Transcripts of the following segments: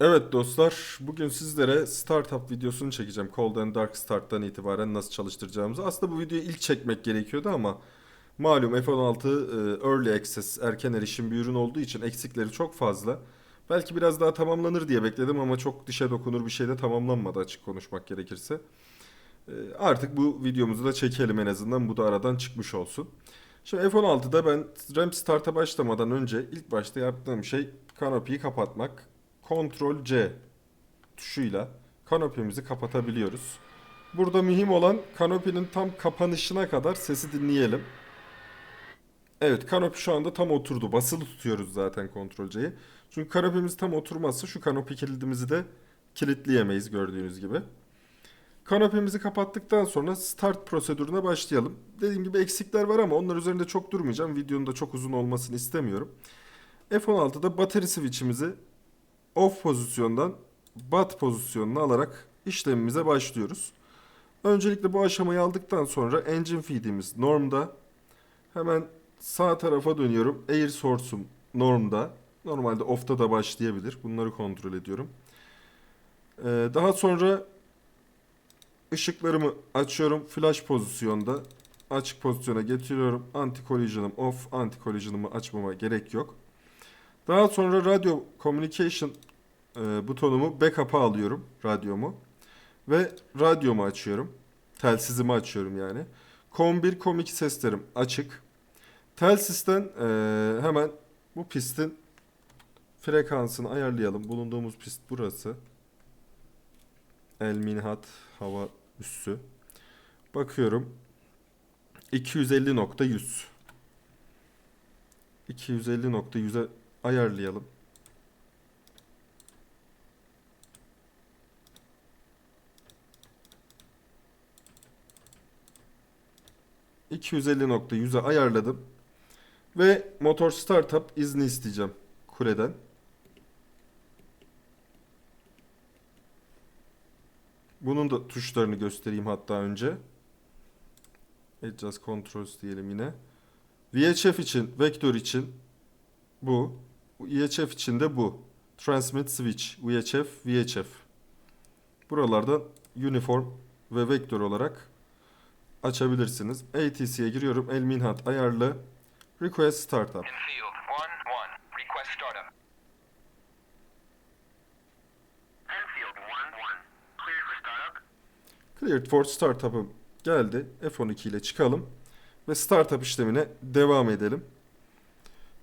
Evet dostlar, bugün sizlere startup videosunu çekeceğim. Cold and Dark Start'tan itibaren nasıl çalıştıracağımızı. Aslında bu videoyu ilk çekmek gerekiyordu ama malum F16 e, Early Access, erken erişim bir ürün olduğu için eksikleri çok fazla. Belki biraz daha tamamlanır diye bekledim ama çok dişe dokunur bir şey de tamamlanmadı açık konuşmak gerekirse. E, artık bu videomuzu da çekelim en azından bu da aradan çıkmış olsun. Şimdi F16'da ben RAM Start'a başlamadan önce ilk başta yaptığım şey Canopy'yi kapatmak. Ctrl C tuşuyla kanopemizi kapatabiliyoruz. Burada mühim olan kanopinin tam kapanışına kadar sesi dinleyelim. Evet kanopi şu anda tam oturdu. Basılı tutuyoruz zaten Ctrl C'yi. Çünkü kanopimiz tam oturmazsa şu kanopi kilidimizi de kilitleyemeyiz gördüğünüz gibi. Kanopemizi kapattıktan sonra start prosedürüne başlayalım. Dediğim gibi eksikler var ama onlar üzerinde çok durmayacağım. Videonun da çok uzun olmasını istemiyorum. F16'da battery switch'imizi off pozisyondan bat pozisyonuna alarak işlemimize başlıyoruz. Öncelikle bu aşamayı aldıktan sonra engine feed'imiz normda. Hemen sağ tarafa dönüyorum. Air source'um normda. Normalde off'ta da başlayabilir. Bunları kontrol ediyorum. Ee, daha sonra ışıklarımı açıyorum. Flash pozisyonda açık pozisyona getiriyorum. Anti collision'ım off. Anti collision'ımı açmama gerek yok. Daha sonra radio communication e, butonumu backup'a alıyorum radyomu. Ve radyomu açıyorum. Telsizimi açıyorum yani. Com 1, Com 2 seslerim açık. Telsizden e, hemen bu pistin frekansını ayarlayalım. Bulunduğumuz pist burası. El Minhat hava üssü. Bakıyorum. 250.100 250.100'e ayarlayalım. 250 nokta 250.100'e ayarladım. Ve motor startup izni isteyeceğim kureden. Bunun da tuşlarını göstereyim hatta önce. Adjust Controls diyelim yine. VHF için, vektör için bu. VHF için de bu. Transmit Switch, VHF, VHF. Buralardan uniform ve vektör olarak açabilirsiniz. ATC'ye giriyorum. El Minhat ayarlı. Request Startup. Cleared for Startup'ım geldi. F12 ile çıkalım ve Startup işlemine devam edelim.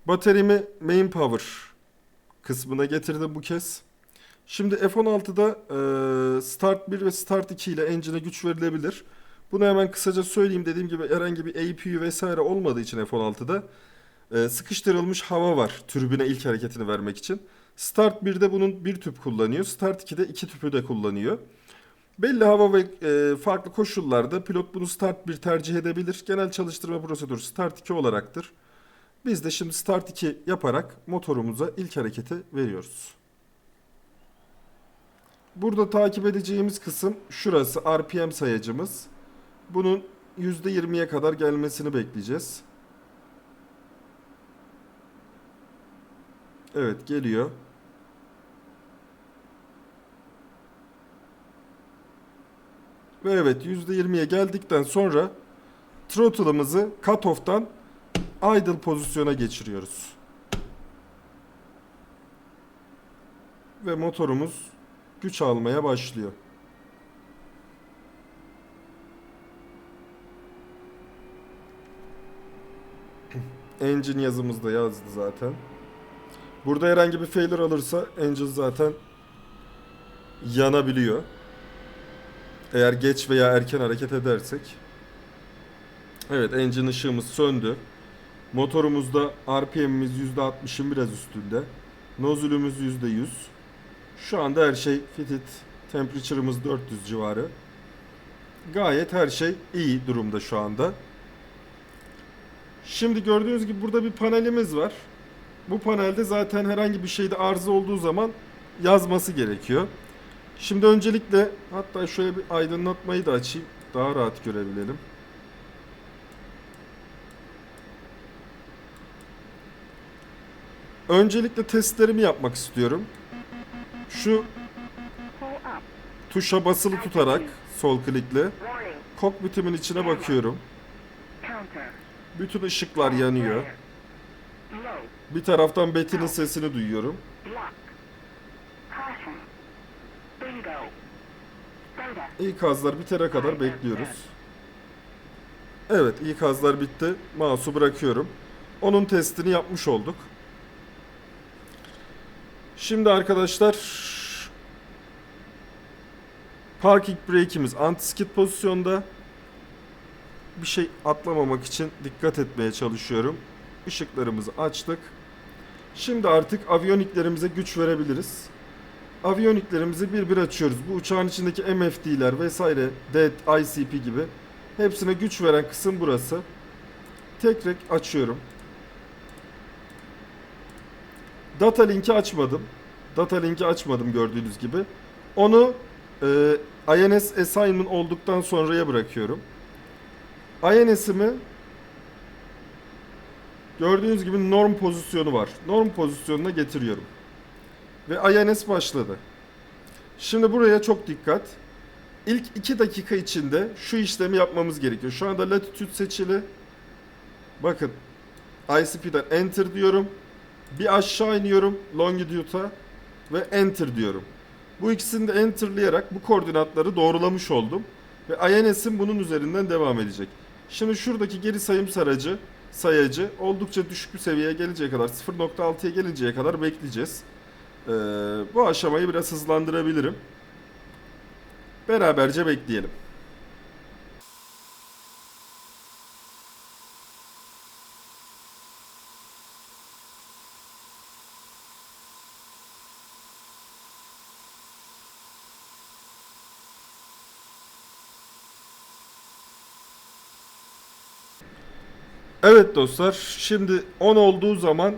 Baterimi Main Power kısmına getirdim bu kez. Şimdi F16'da e, Start 1 ve Start 2 ile engine'e güç verilebilir. Bunu hemen kısaca söyleyeyim. Dediğim gibi herhangi bir APU vesaire olmadığı için F-16'da e, sıkıştırılmış hava var türbüne ilk hareketini vermek için. Start 1'de bunun bir tüp kullanıyor. Start 2'de iki tüpü de kullanıyor. Belli hava ve e, farklı koşullarda pilot bunu Start 1 tercih edebilir. Genel çalıştırma prosedürü Start 2 olaraktır. Biz de şimdi Start 2 yaparak motorumuza ilk hareketi veriyoruz. Burada takip edeceğimiz kısım şurası RPM sayacımız. Bunun %20'ye kadar gelmesini bekleyeceğiz. Evet geliyor. Ve evet %20'ye geldikten sonra throttle'ımızı cutoff'tan idle pozisyona geçiriyoruz. Ve motorumuz güç almaya başlıyor. engine yazımızda yazdı zaten. Burada herhangi bir failure alırsa engine zaten yanabiliyor. Eğer geç veya erken hareket edersek. Evet engine ışığımız söndü. Motorumuzda RPM'imiz %60'ın biraz üstünde. Nozülümüz %100. Şu anda her şey fitted. Temperature'ımız 400 civarı. Gayet her şey iyi durumda şu anda. Şimdi gördüğünüz gibi burada bir panelimiz var. Bu panelde zaten herhangi bir şeyde arıza olduğu zaman yazması gerekiyor. Şimdi öncelikle hatta şöyle bir aydınlatmayı da açayım. Daha rahat görebilelim. Öncelikle testlerimi yapmak istiyorum. Şu tuşa basılı tutarak sol klikle kokpitimin içine bakıyorum. Bütün ışıklar yanıyor. Bir taraftan Betty'nin sesini duyuyorum. İkazlar bitene kadar bekliyoruz. Evet ikazlar bitti. Mouse'u bırakıyorum. Onun testini yapmış olduk. Şimdi arkadaşlar parking brake'imiz anti-skid pozisyonda. Bir şey atlamamak için dikkat etmeye çalışıyorum. Işıklarımızı açtık. Şimdi artık aviyoniklerimize güç verebiliriz. Aviyoniklerimizi bir bir açıyoruz. Bu uçağın içindeki MFD'ler vesaire, DED, ICP gibi hepsine güç veren kısım burası. Tek tek açıyorum. Data linki açmadım. Data linki açmadım gördüğünüz gibi. Onu e, INS assignment olduktan sonraya bırakıyorum. INS'imi gördüğünüz gibi norm pozisyonu var. Norm pozisyonuna getiriyorum. Ve INS başladı. Şimdi buraya çok dikkat. İlk 2 dakika içinde şu işlemi yapmamız gerekiyor. Şu anda latitude seçili. Bakın ICP'den enter diyorum. Bir aşağı iniyorum longitude'a ve enter diyorum. Bu ikisini de enterlayarak bu koordinatları doğrulamış oldum. Ve INS'im bunun üzerinden devam edecek. Şimdi şuradaki geri sayım saracı, sayacı oldukça düşük bir seviyeye geleceğe kadar 0.6'ya gelinceye kadar bekleyeceğiz. Ee, bu aşamayı biraz hızlandırabilirim. Beraberce bekleyelim. Evet dostlar, şimdi 10 olduğu zaman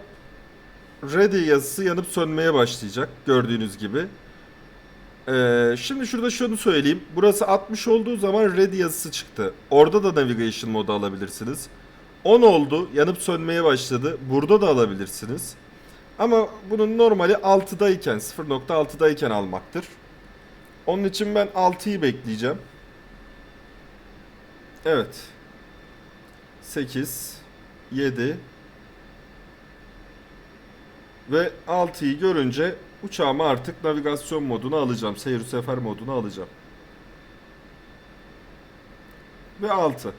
ready yazısı yanıp sönmeye başlayacak gördüğünüz gibi. Ee, şimdi şurada şunu söyleyeyim. Burası 60 olduğu zaman ready yazısı çıktı. Orada da navigation modu alabilirsiniz. 10 oldu, yanıp sönmeye başladı. Burada da alabilirsiniz. Ama bunun normali 6'dayken, 0.6'dayken almaktır. Onun için ben 6'yı bekleyeceğim. Evet. 8, 7 ve 6'yı görünce uçağımı artık navigasyon moduna alacağım. Seyir sefer moduna alacağım. Ve 6.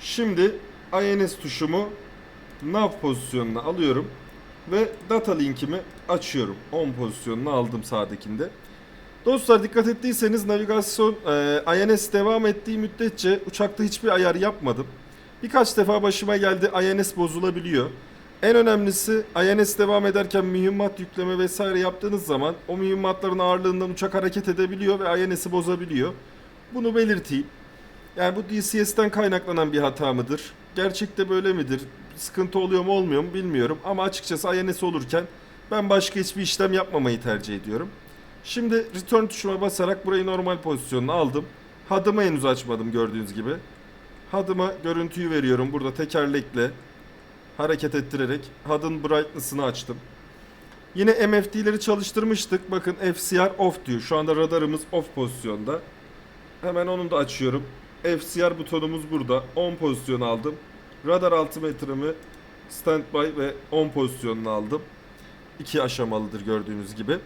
Şimdi INS tuşumu nav pozisyonuna alıyorum ve data linkimi açıyorum. 10 pozisyonuna aldım sağdakinde. Dostlar dikkat ettiyseniz navigasyon e, INS devam ettiği müddetçe uçakta hiçbir ayar yapmadım. Birkaç defa başıma geldi INS bozulabiliyor. En önemlisi INS devam ederken mühimmat yükleme vesaire yaptığınız zaman o mühimmatların ağırlığından uçak hareket edebiliyor ve INS'i bozabiliyor. Bunu belirteyim. Yani bu DCS'ten kaynaklanan bir hata mıdır? Gerçekte böyle midir? Sıkıntı oluyor mu olmuyor mu bilmiyorum. Ama açıkçası INS olurken ben başka hiçbir işlem yapmamayı tercih ediyorum. Şimdi return tuşuna basarak burayı normal pozisyonuna aldım. HUD'ımı henüz açmadım gördüğünüz gibi. HUD'ıma görüntüyü veriyorum. Burada tekerlekle hareket ettirerek HUD'ın brightness'ını açtım. Yine MFD'leri çalıştırmıştık. Bakın FCR off diyor. Şu anda radarımız off pozisyonda. Hemen onu da açıyorum. FCR butonumuz burada. On pozisyon aldım. Radar altimetremi standby ve on pozisyonunu aldım. İki aşamalıdır gördüğünüz gibi.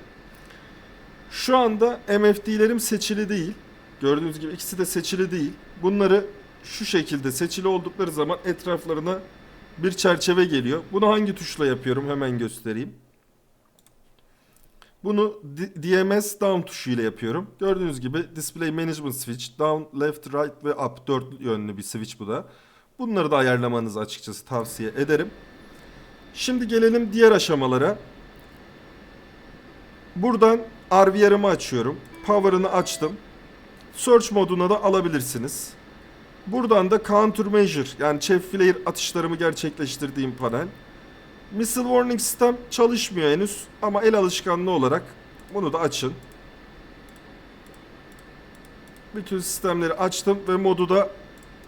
Şu anda MFD'lerim seçili değil. Gördüğünüz gibi ikisi de seçili değil. Bunları şu şekilde seçili oldukları zaman etraflarına bir çerçeve geliyor. Bunu hangi tuşla yapıyorum hemen göstereyim. Bunu DMS down tuşu ile yapıyorum. Gördüğünüz gibi Display Management Switch, down, left, right ve up dört yönlü bir switch bu da. Bunları da ayarlamanızı açıkçası tavsiye ederim. Şimdi gelelim diğer aşamalara. Buradan RVR'ımı açıyorum. Power'ını açtım. Search moduna da alabilirsiniz. Buradan da countermeasure yani chef atışlarımı gerçekleştirdiğim panel. Missile warning sistem çalışmıyor henüz ama el alışkanlığı olarak bunu da açın. Bütün sistemleri açtım ve modu da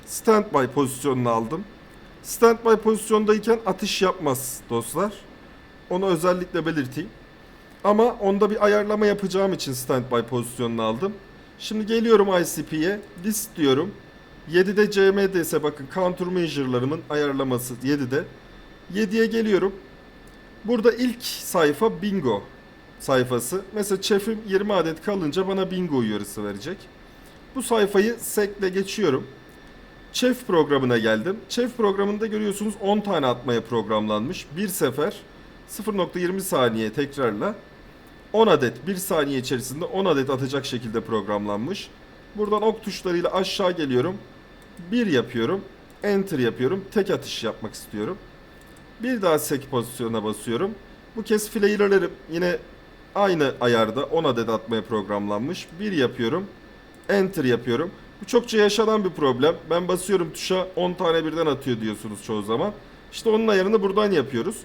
standby pozisyonuna aldım. Standby pozisyondayken atış yapmaz dostlar. Onu özellikle belirteyim. Ama onda bir ayarlama yapacağım için standby pozisyonunu aldım. Şimdi geliyorum ICP'ye. List diyorum. 7'de CMD ise bakın countermeasure'larımın ayarlaması 7'de. 7'ye geliyorum. Burada ilk sayfa bingo sayfası. Mesela chef'im 20 adet kalınca bana bingo uyarısı verecek. Bu sayfayı sekle geçiyorum. Chef programına geldim. Chef programında görüyorsunuz 10 tane atmaya programlanmış. Bir sefer 0.20 saniye tekrarla 10 adet 1 saniye içerisinde 10 adet atacak şekilde programlanmış. Buradan ok tuşlarıyla aşağı geliyorum. 1 yapıyorum. Enter yapıyorum. Tek atış yapmak istiyorum. Bir daha sek pozisyona basıyorum. Bu kez flare'larım yine aynı ayarda 10 adet atmaya programlanmış. 1 yapıyorum. Enter yapıyorum. Bu çokça yaşanan bir problem. Ben basıyorum tuşa 10 tane birden atıyor diyorsunuz çoğu zaman. İşte onun ayarını buradan yapıyoruz.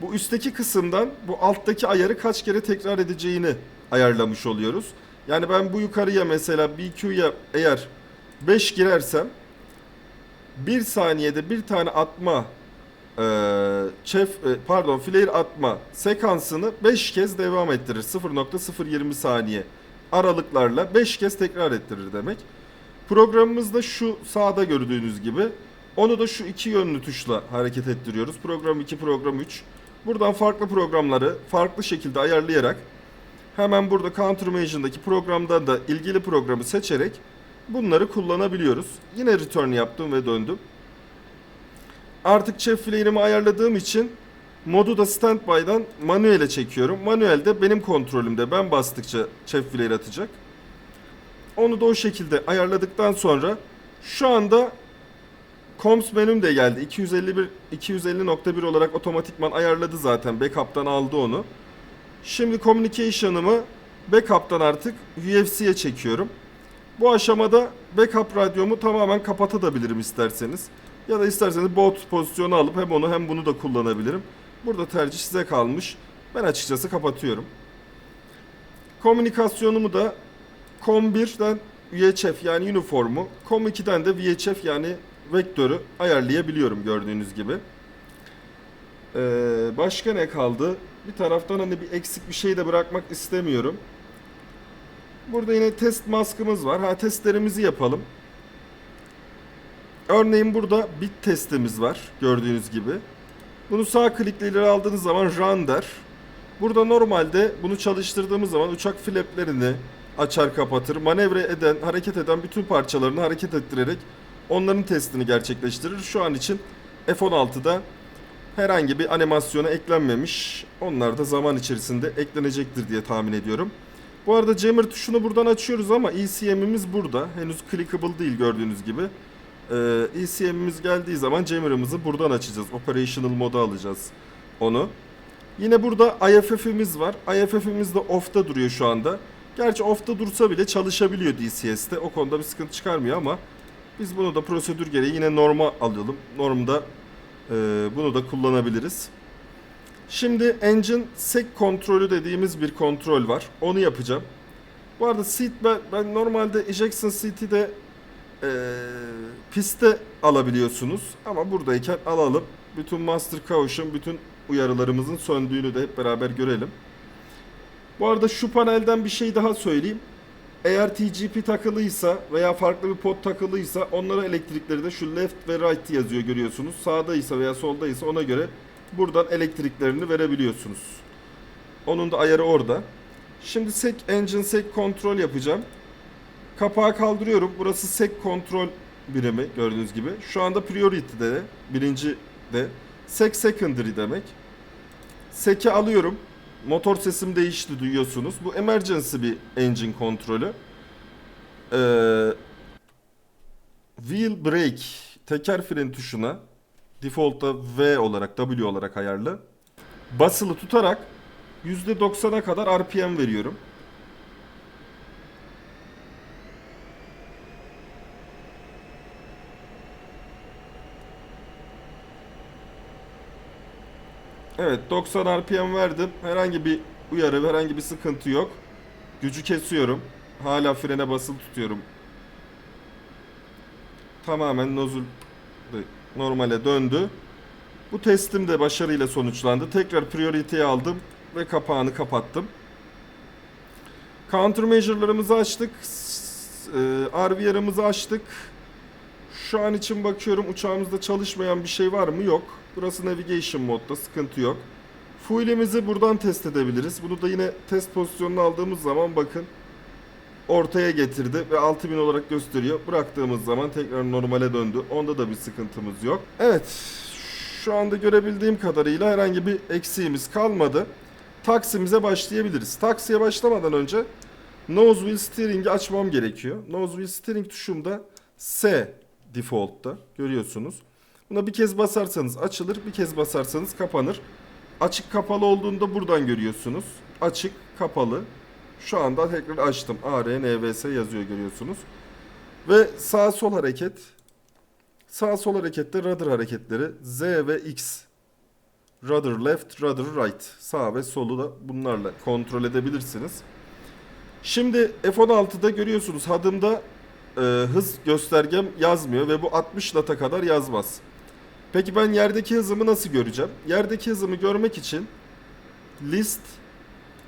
Bu üstteki kısımdan bu alttaki ayarı kaç kere tekrar edeceğini ayarlamış oluyoruz. Yani ben bu yukarıya mesela BQ'ya eğer 5 girersem 1 saniyede bir tane atma e, chef e, pardon flare atma sekansını 5 kez devam ettirir. 0.020 saniye aralıklarla 5 kez tekrar ettirir demek. Programımızda şu sağda gördüğünüz gibi onu da şu iki yönlü tuşla hareket ettiriyoruz. Program 2, program 3. Buradan farklı programları farklı şekilde ayarlayarak hemen burada Countermeasure'daki programdan da ilgili programı seçerek bunları kullanabiliyoruz. Yine return yaptım ve döndüm. Artık chef flare'imi ayarladığım için modu da standby'dan manuele çekiyorum. Manuelde benim kontrolümde ben bastıkça chef flare atacak. Onu da o şekilde ayarladıktan sonra şu anda Comms menüm de geldi. 251 250.1 olarak otomatikman ayarladı zaten. Backup'tan aldı onu. Şimdi communication'ımı backup'tan artık UFC'ye çekiyorum. Bu aşamada backup radyomu tamamen kapatabilirim isterseniz. Ya da isterseniz bot pozisyonu alıp hem onu hem bunu da kullanabilirim. Burada tercih size kalmış. Ben açıkçası kapatıyorum. Komünikasyonumu da COM1'den UHF yani uniformu, COM2'den de VHF yani vektörü ayarlayabiliyorum gördüğünüz gibi. Ee, başka ne kaldı? Bir taraftan hani bir eksik bir şey de bırakmak istemiyorum. Burada yine test maskımız var. Ha testlerimizi yapalım. Örneğin burada bit testimiz var gördüğünüz gibi. Bunu sağ klikle ileri aldığınız zaman run der. Burada normalde bunu çalıştırdığımız zaman uçak flaplerini açar kapatır. Manevra eden, hareket eden bütün parçalarını hareket ettirerek onların testini gerçekleştirir. Şu an için F-16'da herhangi bir animasyona eklenmemiş. Onlar da zaman içerisinde eklenecektir diye tahmin ediyorum. Bu arada jammer tuşunu buradan açıyoruz ama ECM'imiz burada. Henüz clickable değil gördüğünüz gibi. Ee, ECM'imiz geldiği zaman jammer'ımızı buradan açacağız. Operational moda alacağız onu. Yine burada IFF'imiz var. IFF'imiz de off'ta duruyor şu anda. Gerçi off'ta dursa bile çalışabiliyor DCS'te. O konuda bir sıkıntı çıkarmıyor ama biz bunu da prosedür gereği yine norma alalım. Normda e, bunu da kullanabiliriz. Şimdi engine sec kontrolü dediğimiz bir kontrol var. Onu yapacağım. Bu arada seat ben, ben normalde ejection seat'i de e, piste alabiliyorsunuz. Ama buradayken alalım. Bütün master caution, bütün uyarılarımızın söndüğünü de hep beraber görelim. Bu arada şu panelden bir şey daha söyleyeyim. Eğer TGP takılıysa veya farklı bir pot takılıysa onlara elektrikleri de şu left ve right yazıyor görüyorsunuz. Sağdaysa veya soldaysa ona göre buradan elektriklerini verebiliyorsunuz. Onun da ayarı orada. Şimdi sec engine sec kontrol yapacağım. Kapağı kaldırıyorum. Burası sec kontrol birimi gördüğünüz gibi. Şu anda priority'de birinci de sec secondary demek. Sec'i alıyorum. Motor sesim değişti duyuyorsunuz. Bu emergency bir engine kontrolü. Ee, wheel brake teker fren tuşuna default'ta V olarak W olarak ayarlı. Basılı tutarak %90'a kadar RPM veriyorum. Evet 90 RPM verdim. Herhangi bir uyarı, herhangi bir sıkıntı yok. Gücü kesiyorum. Hala frene basılı tutuyorum. Tamamen nozul normale döndü. Bu testim de başarıyla sonuçlandı. Tekrar priority'ye aldım. ve kapağını kapattım. Countermeasure'larımızı açtık. E, RVR'ımızı açtık. Şu an için bakıyorum uçağımızda çalışmayan bir şey var mı? Yok. Burası navigation modda sıkıntı yok. Fuel'imizi buradan test edebiliriz. Bunu da yine test pozisyonuna aldığımız zaman bakın ortaya getirdi ve 6000 olarak gösteriyor. Bıraktığımız zaman tekrar normale döndü. Onda da bir sıkıntımız yok. Evet. Şu anda görebildiğim kadarıyla herhangi bir eksiğimiz kalmadı. Taksimize başlayabiliriz. Taksiye başlamadan önce nose wheel steering'i açmam gerekiyor. Nose wheel steering tuşumda S default'ta görüyorsunuz. Buna bir kez basarsanız açılır, bir kez basarsanız kapanır. Açık kapalı olduğunda buradan görüyorsunuz. Açık, kapalı. Şu anda tekrar açtım. AR, NVS yazıyor görüyorsunuz. Ve sağ sol hareket. Sağ sol harekette rudder hareketleri Z ve X. Rudder left, rudder right. Sağ ve solu da bunlarla kontrol edebilirsiniz. Şimdi F16'da görüyorsunuz hadımda e, hız göstergem yazmıyor ve bu 60 knot'a kadar yazmaz. Peki ben yerdeki hızımı nasıl göreceğim? Yerdeki hızımı görmek için list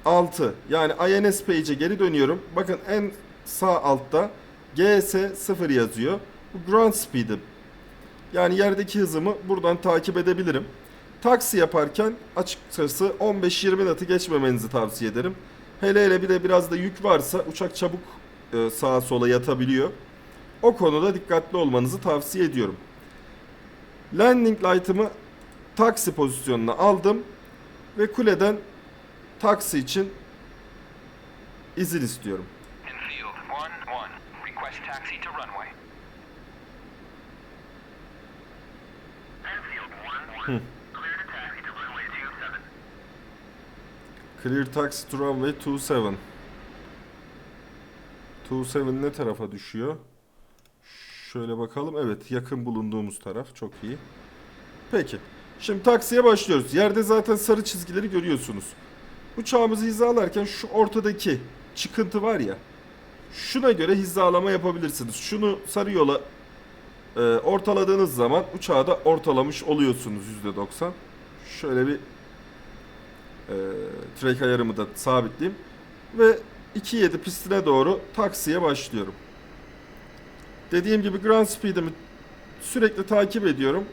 6 yani INS page'e geri dönüyorum. Bakın en sağ altta GS 0 yazıyor. Bu ground speed'im. Yani yerdeki hızımı buradan takip edebilirim. Taksi yaparken açıkçası 15-20 knot'ı geçmemenizi tavsiye ederim. Hele hele bir de biraz da yük varsa uçak çabuk e, sağa sola yatabiliyor. O konuda dikkatli olmanızı tavsiye ediyorum. Landing light'ımı taksi pozisyonuna aldım ve kuleden taksi için izin istiyorum. Enfield 1-1. Request taxi to runway. Enfield 1-1. Clear to taxi to runway 27. Clear taxi to runway 27. 27 ne tarafa düşüyor? Şöyle bakalım. Evet yakın bulunduğumuz taraf. Çok iyi. Peki. Şimdi taksiye başlıyoruz. Yerde zaten sarı çizgileri görüyorsunuz. Uçağımızı hizalarken şu ortadaki çıkıntı var ya. Şuna göre hizalama yapabilirsiniz. Şunu sarı yola e, ortaladığınız zaman uçağı da ortalamış oluyorsunuz %90. Şöyle bir e, track ayarımı da sabitleyeyim. Ve 2.7 pistine doğru taksiye başlıyorum. Dediğim gibi ground speed'imi sürekli takip ediyorum.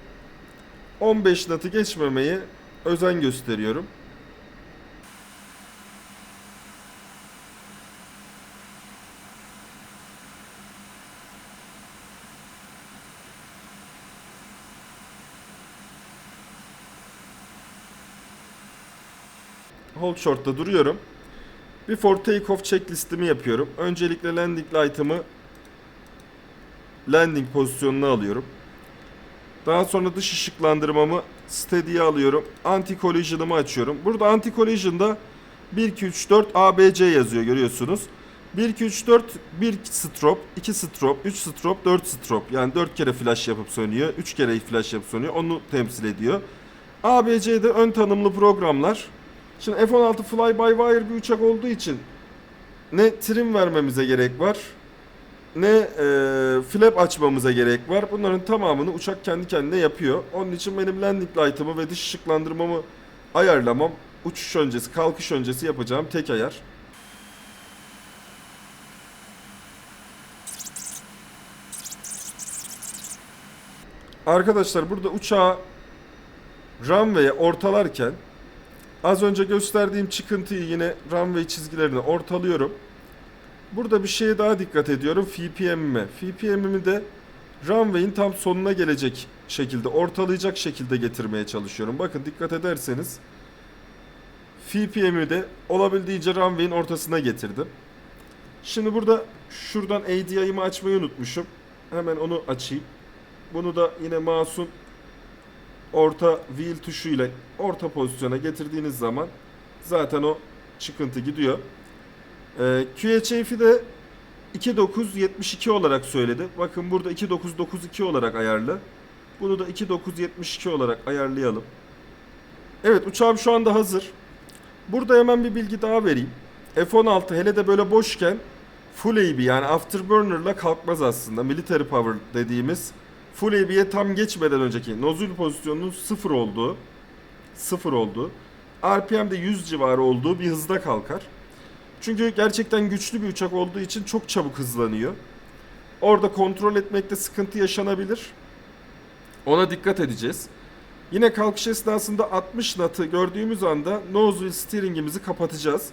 15 knot'ı geçmemeye özen gösteriyorum. Hold short'ta duruyorum. Before takeoff checklistimi yapıyorum. Öncelikle landing light'ımı landing pozisyonuna alıyorum. Daha sonra dış ışıklandırmamı steady'ye alıyorum. Anti collision'ımı açıyorum. Burada anti collision'da 1 2 3 4 ABC yazıyor görüyorsunuz. 1 2 3 4 1 strop, 2 strop, 3 strop, 4 strop. Yani 4 kere flash yapıp sönüyor. 3 kere flash yapıp sönüyor. Onu temsil ediyor. ABC'de ön tanımlı programlar. Şimdi F-16 fly by wire bir uçak olduğu için ne trim vermemize gerek var ne e, flap açmamıza gerek var. Bunların tamamını uçak kendi kendine yapıyor. Onun için benim landing light'ımı ve dış ışıklandırmamı ayarlamam uçuş öncesi, kalkış öncesi yapacağım tek ayar. Arkadaşlar burada uçağı runway'e ortalarken az önce gösterdiğim çıkıntıyı yine runway çizgilerine ortalıyorum. Burada bir şeye daha dikkat ediyorum. FPM'ime. FPM'imi de runway'in tam sonuna gelecek şekilde, ortalayacak şekilde getirmeye çalışıyorum. Bakın dikkat ederseniz FPM'i de olabildiğince runway'in ortasına getirdim. Şimdi burada şuradan ADI'ımı açmayı unutmuşum. Hemen onu açayım. Bunu da yine mouse'un orta wheel tuşuyla orta pozisyona getirdiğiniz zaman zaten o çıkıntı gidiyor. Ee, QHF'i de 2972 olarak söyledi. Bakın burada 2992 olarak ayarlı. Bunu da 2972 olarak ayarlayalım. Evet uçağım şu anda hazır. Burada hemen bir bilgi daha vereyim. F-16 hele de böyle boşken full AB yani afterburner'la kalkmaz aslında. Military power dediğimiz full AB'ye tam geçmeden önceki nozül pozisyonunun sıfır olduğu sıfır olduğu RPM'de 100 civarı olduğu bir hızda kalkar. Çünkü gerçekten güçlü bir uçak olduğu için çok çabuk hızlanıyor. Orada kontrol etmekte sıkıntı yaşanabilir. Ona dikkat edeceğiz. Yine kalkış esnasında 60 knot'ı gördüğümüz anda nose steering'imizi kapatacağız.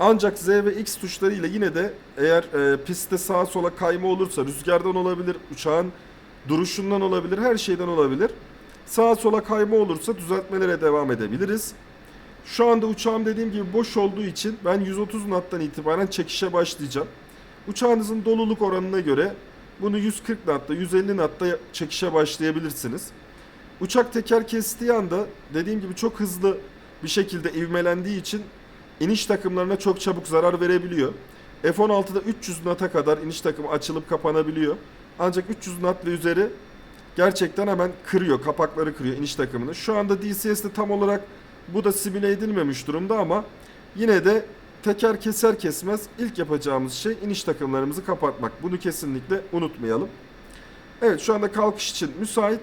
Ancak Z ve X tuşlarıyla yine de eğer e, pistte sağa sola kayma olursa rüzgardan olabilir, uçağın duruşundan olabilir, her şeyden olabilir. Sağa sola kayma olursa düzeltmelere devam edebiliriz. Şu anda uçağım dediğim gibi boş olduğu için ben 130 knot'tan itibaren çekişe başlayacağım. Uçağınızın doluluk oranına göre bunu 140 knot'ta, 150 knot'ta çekişe başlayabilirsiniz. Uçak teker kestiği anda dediğim gibi çok hızlı bir şekilde ivmelendiği için iniş takımlarına çok çabuk zarar verebiliyor. F-16'da 300 knot'a kadar iniş takımı açılıp kapanabiliyor. Ancak 300 knot ve üzeri gerçekten hemen kırıyor, kapakları kırıyor iniş takımını. Şu anda DCS'de tam olarak bu da simüle edilmemiş durumda ama yine de teker keser kesmez ilk yapacağımız şey iniş takımlarımızı kapatmak. Bunu kesinlikle unutmayalım. Evet şu anda kalkış için müsait.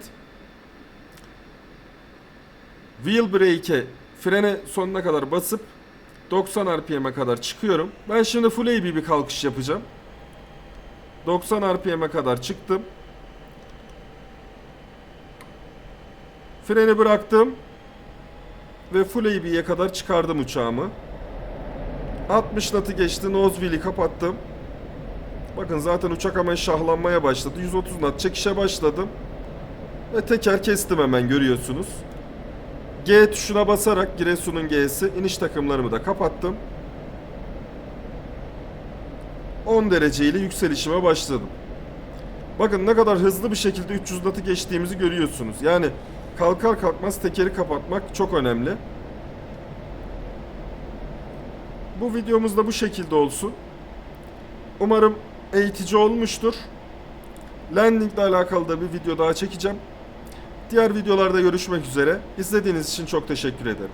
Wheel brake'e frene sonuna kadar basıp 90 RPM'e kadar çıkıyorum. Ben şimdi full AB bir kalkış yapacağım. 90 RPM'e kadar çıktım. Freni bıraktım. Ve full AB'ye kadar çıkardım uçağımı. 60 knot'ı geçti. Wheel'i kapattım. Bakın zaten uçak hemen şahlanmaya başladı. 130 knot çekişe başladım. Ve teker kestim hemen görüyorsunuz. G tuşuna basarak Giresun'un G'si iniş takımlarımı da kapattım. 10 derece ile yükselişime başladım. Bakın ne kadar hızlı bir şekilde 300 knot'ı geçtiğimizi görüyorsunuz. Yani kalkar kalkmaz tekeri kapatmak çok önemli. Bu videomuz da bu şekilde olsun. Umarım eğitici olmuştur. Landing ile alakalı da bir video daha çekeceğim. Diğer videolarda görüşmek üzere. İzlediğiniz için çok teşekkür ederim.